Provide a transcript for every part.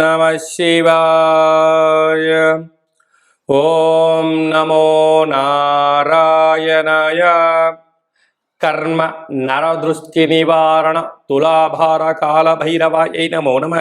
నమ శివాయ ఓం నమో నారాయణయ కర్మ నరదృష్టి నివారణ తులాభార కాళభైరవాయ నమో నమ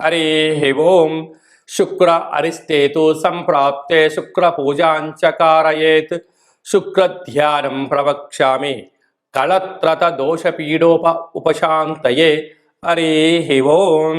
హరి ఓం శుక్ర అరిస్తేతు సంప్రాప్తే శుక్ర పూజాంచ కారయేత్ శుక్రధ్యానం ప్రవక్ష్యామి కళత్రత దోషపీడోప ఉపశాంతయే హరి ఓం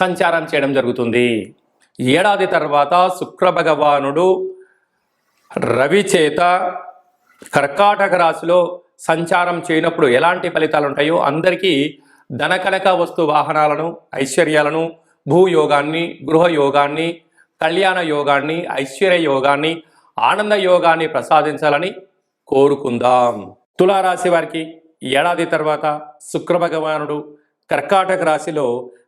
సంచారం చేయడం జరుగుతుంది. ఏడాది తర్వాత శుక్ర భగవానుడు రవి చేత కర్కాటక రాశిలో సంచారం చేయనప్పుడు ఎలాంటి ఫలితాలు ఉంటాయో అందరికీ ధనకనక వస్తు వాహనాలను ఐశ్వర్యాలను భూయోగాన్ని గృహయోగాన్ని కళ్యాణ యోగాన్ని ఐశ్వర్య యోగాన్ని ఆనంద యోగాన్ని ప్రసాదించాలని కోరుకుందాం. తులారాశి వారికి ఏడాది తర్వాత శుక్ర భగవానుడు కర్కాటక రాశిలో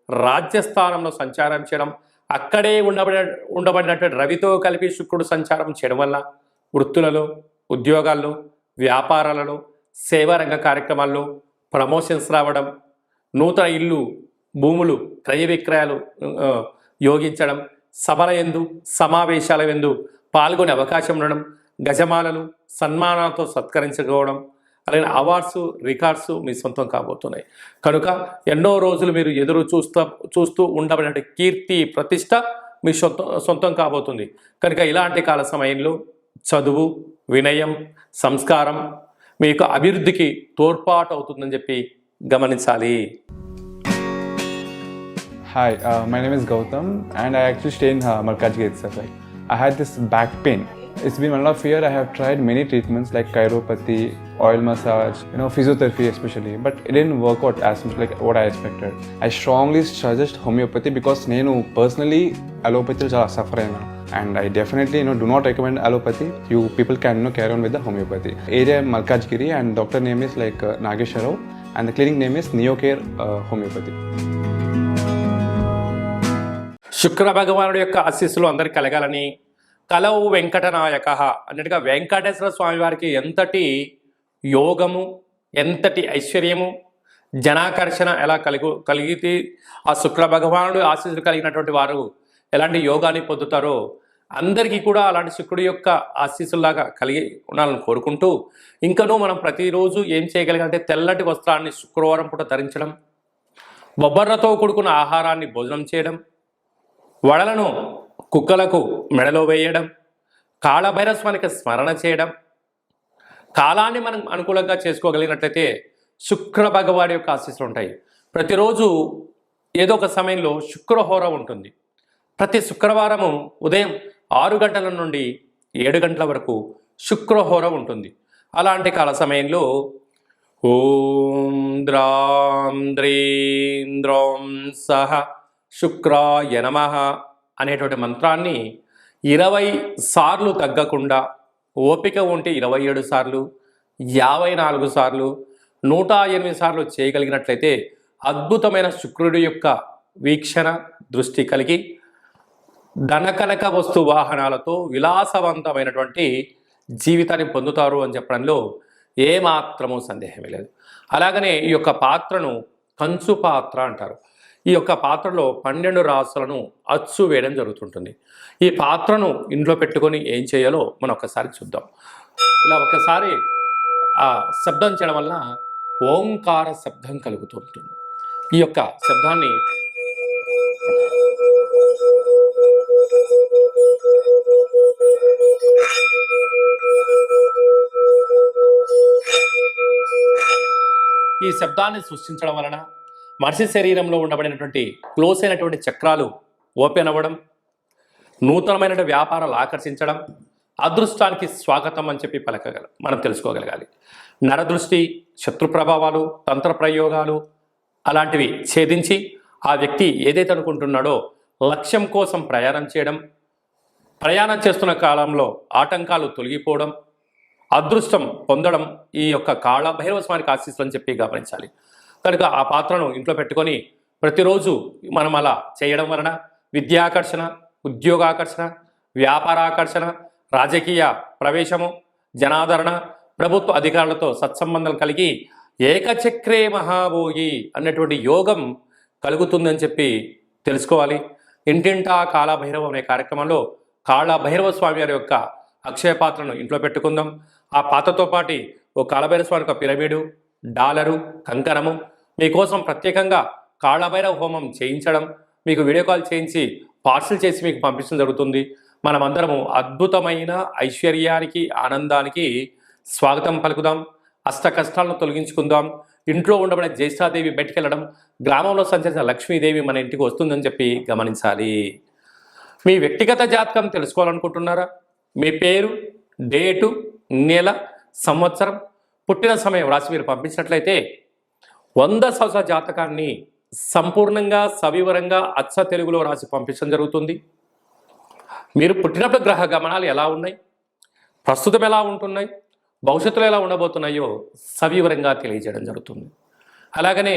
రాజ్యస్థానంలో సంచారం చేయడం అక్కడే ఉండబడి ఉండబడినటువంటి రవితో కలిపి శుక్రుడు సంచారం చేయడం వల్ల వృత్తులలో ఉద్యోగాల్లో వ్యాపారాలలో సేవారంగ కార్యక్రమాల్లో ప్రమోషన్స్ రావడం నూతన ఇల్లు భూములు క్రయ విక్రయాలు యోగించడం సభల ఎందు సమావేశాల ఎందు పాల్గొనే అవకాశం ఉండడం గజమాలలు సన్మానాలతో సత్కరించుకోవడం అలాగే అవార్డ్స్ రికార్డ్స్ మీ సొంతం కాబోతున్నాయి. కనుక ఎన్నో రోజులు మీరు ఎదురు చూస్తూ చూస్తూ ఉండబడిన కీర్తి ప్రతిష్ట మీ సొంతం సొంతం కాబోతుంది. కనుక ఇలాంటి కాల సమయంలో చదువు వినయం సంస్కారం మీకు అభివృద్ధికి తోడ్పాటు అవుతుందని చెప్పి గమనించాలి. Hi my name is Gautam and I actually stay in Markaz gate sir I had this back pain. It's been one and a half year. I have tried many treatments like chiropathy, oil massage, you know, physiotherapy especially, but it didn't work out as much like what I expected. I strongly suggest homeopathy because నేను personally allopathy చాలా suffer అయినా and I definitely you know do not recommend allopathy. You people can you know carry on with the homeopathy. Area Malkajgiri and doctor name is like uh, Nagesh Rao and the clinic శుక్ర భగవానుడి యొక్క ఆశీస్సులు అందరికి కలగాలని కలవు వెంకటనాయక అన్నట్టుగా వెంకటేశ్వర స్వామి వారికి ఎంతటి యోగము ఎంతటి ఐశ్వర్యము జనాకర్షణ ఎలా కలిగి కలిగితే ఆ శుక్ర భగవానుడు ఆశీస్సులు కలిగినటువంటి వారు ఎలాంటి యోగాన్ని పొందుతారో అందరికీ కూడా అలాంటి శుక్రుడి యొక్క ఆశీస్సులాగా కలిగి ఉండాలని కోరుకుంటూ ఇంకనూ మనం ప్రతిరోజు ఏం చేయగలిగంటే తెల్లటి వస్త్రాన్ని శుక్రవారం పూట ధరించడం బొబ్బర్రతో కూడుకున్న ఆహారాన్ని భోజనం చేయడం వడలను కుక్కలకు మెడలో వేయడం కాళభైరస్వానికి స్మరణ చేయడం కాలాన్ని మనం అనుకూలంగా చేసుకోగలిగినట్లయితే శుక్ర భగవాడి యొక్క ఆశీస్సులు ఉంటాయి. ప్రతిరోజు ఏదో ఒక సమయంలో శుక్రహోర ఉంటుంది. ప్రతి శుక్రవారము ఉదయం ఆరు గంటల నుండి ఏడు గంటల వరకు శుక్రహోర ఉంటుంది. అలాంటి కాల సమయంలో ఓం ద్రాం ద్రీం సహ శుక్రాయ నమ. అనేటువంటి మంత్రాన్ని ఇరవై సార్లు తగ్గకుండా ఓపిక ఉంటే ఇరవై ఏడు సార్లు యాభై నాలుగు సార్లు నూట ఎనిమిది సార్లు చేయగలిగినట్లయితే అద్భుతమైన శుక్రుడి యొక్క వీక్షణ దృష్టి కలిగి ధనకనక వస్తు వాహనాలతో విలాసవంతమైనటువంటి జీవితాన్ని పొందుతారు అని చెప్పడంలో ఏమాత్రము సందేహమే లేదు. అలాగనే ఈ యొక్క పాత్రను కంచు పాత్ర అంటారు. ఈ యొక్క పాత్రలో పన్నెండు రాసులను అచ్చు వేయడం జరుగుతుంటుంది. ఈ పాత్రను ఇంట్లో పెట్టుకొని ఏం చేయాలో మనం ఒకసారి చూద్దాం. ఇలా ఒకసారి ఆ శబ్దం చేయడం వల్ల ఓంకార శబ్దం కలుగుతూ ఉంటుంది ఈ యొక్క శబ్దాన్ని ఈ శబ్దాన్ని సృష్టించడం వలన మనిషి శరీరంలో ఉండబడినటువంటి క్లోజ్ అయినటువంటి చక్రాలు ఓపెన్ అవ్వడం నూతనమైన వ్యాపారాలు ఆకర్షించడం అదృష్టానికి స్వాగతం అని చెప్పి పలకగల మనం తెలుసుకోగలగాలి. నరదృష్టి శత్రు ప్రభావాలు తంత్ర ప్రయోగాలు అలాంటివి ఛేదించి ఆ వ్యక్తి ఏదైతే అనుకుంటున్నాడో లక్ష్యం కోసం ప్రయాణం చేయడం ప్రయాణం చేస్తున్న కాలంలో ఆటంకాలు తొలగిపోవడం అదృష్టం పొందడం ఈ యొక్క కాళ భైరవ స్వామికి ఆశీస్సులు అని చెప్పి గమనించాలి. కనుక ఆ పాత్రను ఇంట్లో పెట్టుకొని ప్రతిరోజు మనం అలా చేయడం వలన విద్యాకర్షణ ఉద్యోగాకర్షణ వ్యాపార ఆకర్షణ రాజకీయ ప్రవేశము జనాదరణ ప్రభుత్వ అధికారులతో సత్సంబంధాలు కలిగి ఏకచక్రే మహాభోగి అన్నటువంటి యోగం కలుగుతుందని చెప్పి తెలుసుకోవాలి. ఇంటింటా కాళభైరవం అనే కార్యక్రమంలో కాళభైరవ స్వామి వారి యొక్క అక్షయ పాత్రను ఇంట్లో పెట్టుకుందాం. ఆ పాత్రతో పాటు ఓ కాళభైరవ స్వామి యొక్క పిరమిడు డాలరు కంకణము మీకోసం ప్రత్యేకంగా కాళభైరవ హోమం చేయించడం మీకు వీడియో కాల్ చేయించి పార్సల్ చేసి మీకు పంపించడం జరుగుతుంది. మనమందరము అద్భుతమైన ఐశ్వర్యానికి ఆనందానికి స్వాగతం పలుకుదాం. అష్ట కష్టాలను తొలగించుకుందాం. ఇంట్లో ఉండబడే జ్యేష్ఠాదేవి బయటకెళ్ళడం గ్రామంలో సంచరించిన లక్ష్మీదేవి మన ఇంటికి వస్తుందని చెప్పి గమనించాలి. మీ వ్యక్తిగత జాతకం తెలుసుకోవాలనుకుంటున్నారా? మీ పేరు డేటు నెల సంవత్సరం పుట్టిన సమయం రాసి మీరు పంపించినట్లయితే వంద సంవత్సరాల జాతకాన్ని సంపూర్ణంగా సవివరంగా అచ్చ తెలుగులో రాసి పంపించడం జరుగుతుంది. మీరు పుట్టినప్పుడు గ్రహ గమనాలు ఎలా ఉన్నాయి? ప్రస్తుతం ఎలా ఉంటున్నాయి? భవిష్యత్తులో ఎలా ఉండబోతున్నాయో సవివరంగా తెలియజేయడం జరుగుతుంది. అలాగనే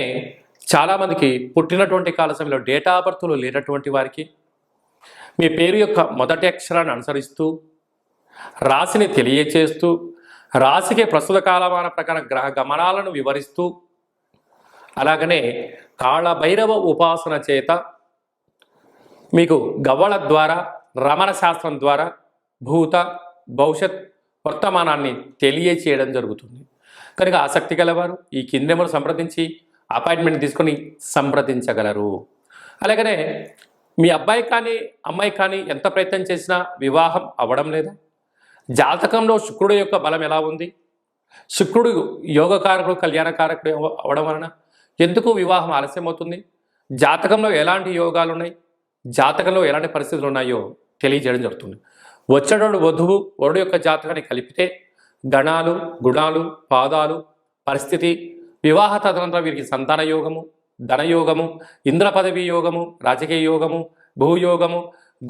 చాలామందికి పుట్టినటువంటి కాల సమయంలో డేటా బర్త్లు లేనటువంటి వారికి మీ పేరు యొక్క మొదటి అక్షరాన్ని అనుసరిస్తూ రాశిని తెలియచేస్తూ రాశికి ప్రస్తుత కాలమాన ప్రకారం గ్రహ గమనాలను వివరిస్తూ అలాగనే కాళభైరవ ఉపాసన చేత మీకు గవ్వల ద్వారా రమణ శాస్త్రం ద్వారా భూత భవిష్యత్ వర్తమానాన్ని తెలియచేయడం జరుగుతుంది. కనుక ఆసక్తి గలవారు ఈ కిందెములు సంప్రదించి అపాయింట్మెంట్ తీసుకొని సంప్రదించగలరు. అలాగనే మీ అబ్బాయి కానీ అమ్మాయి కానీ ఎంత ప్రయత్నం చేసినా వివాహం అవ్వడం లేదా? జాతకంలో శుక్రుడు యొక్క బలం ఎలా ఉంది? శుక్రుడు యోగకారకుడు కళ్యాణకారకుడు అవడం వలన ఎందుకు వివాహం ఆలస్యం అవుతుంది జాతకంలో ఎలాంటి యోగాలు ఉన్నాయి జాతకంలో ఎలాంటి పరిస్థితులు ఉన్నాయో తెలియజేయడం జరుగుతుంది. వచ్చేటోడు వధువు వరుడు యొక్క జాతకాన్ని కలిపితే గణాలు గుణాలు పాదాలు పరిస్థితి వివాహ తదనంతరం వీరికి సంతాన యోగము ధనయోగము ఇంద్ర పదవి యోగము రాజకీయ యోగము భూయోగము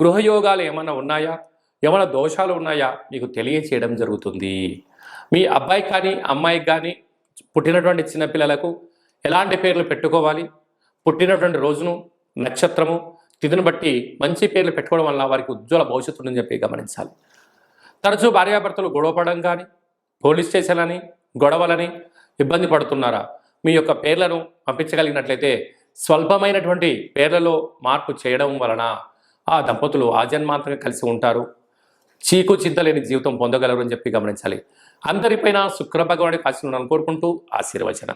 గృహయోగాలు ఏమైనా ఉన్నాయా? ఏమైనా దోషాలు ఉన్నాయా? మీకు తెలియచేయడం జరుగుతుంది. మీ అబ్బాయి కానీ అమ్మాయికి కానీ పుట్టినటువంటి చిన్నపిల్లలకు ఎలాంటి పేర్లు పెట్టుకోవాలి? పుట్టినటువంటి రోజును నక్షత్రము తిథిని బట్టి మంచి పేర్లు పెట్టుకోవడం వల్ల వారికి ఉజ్వల భవిష్యత్తు ఉందని చెప్పి గమనించాలి. తరచూ భార్యాభర్తలు గొడవపడడం కానీ పోలీస్ స్టేషన్లని గొడవలని ఇబ్బంది పడుతున్నారా? మీ యొక్క పేర్లను పంపించగలిగినట్లయితే స్వల్పమైనటువంటి పేర్లలో మార్పు చేయడం వలన ఆ దంపతులు ఆజన్మాంతంగా కలిసి ఉంటారు. చీకు చింతలేని జీవితం పొందగలరు అని చెప్పి గమనించాలి. అందరిపైన శుక్ర భగవానికి ఆశీర్వాదం కోరుకుంటూ ఆశీర్వచనం.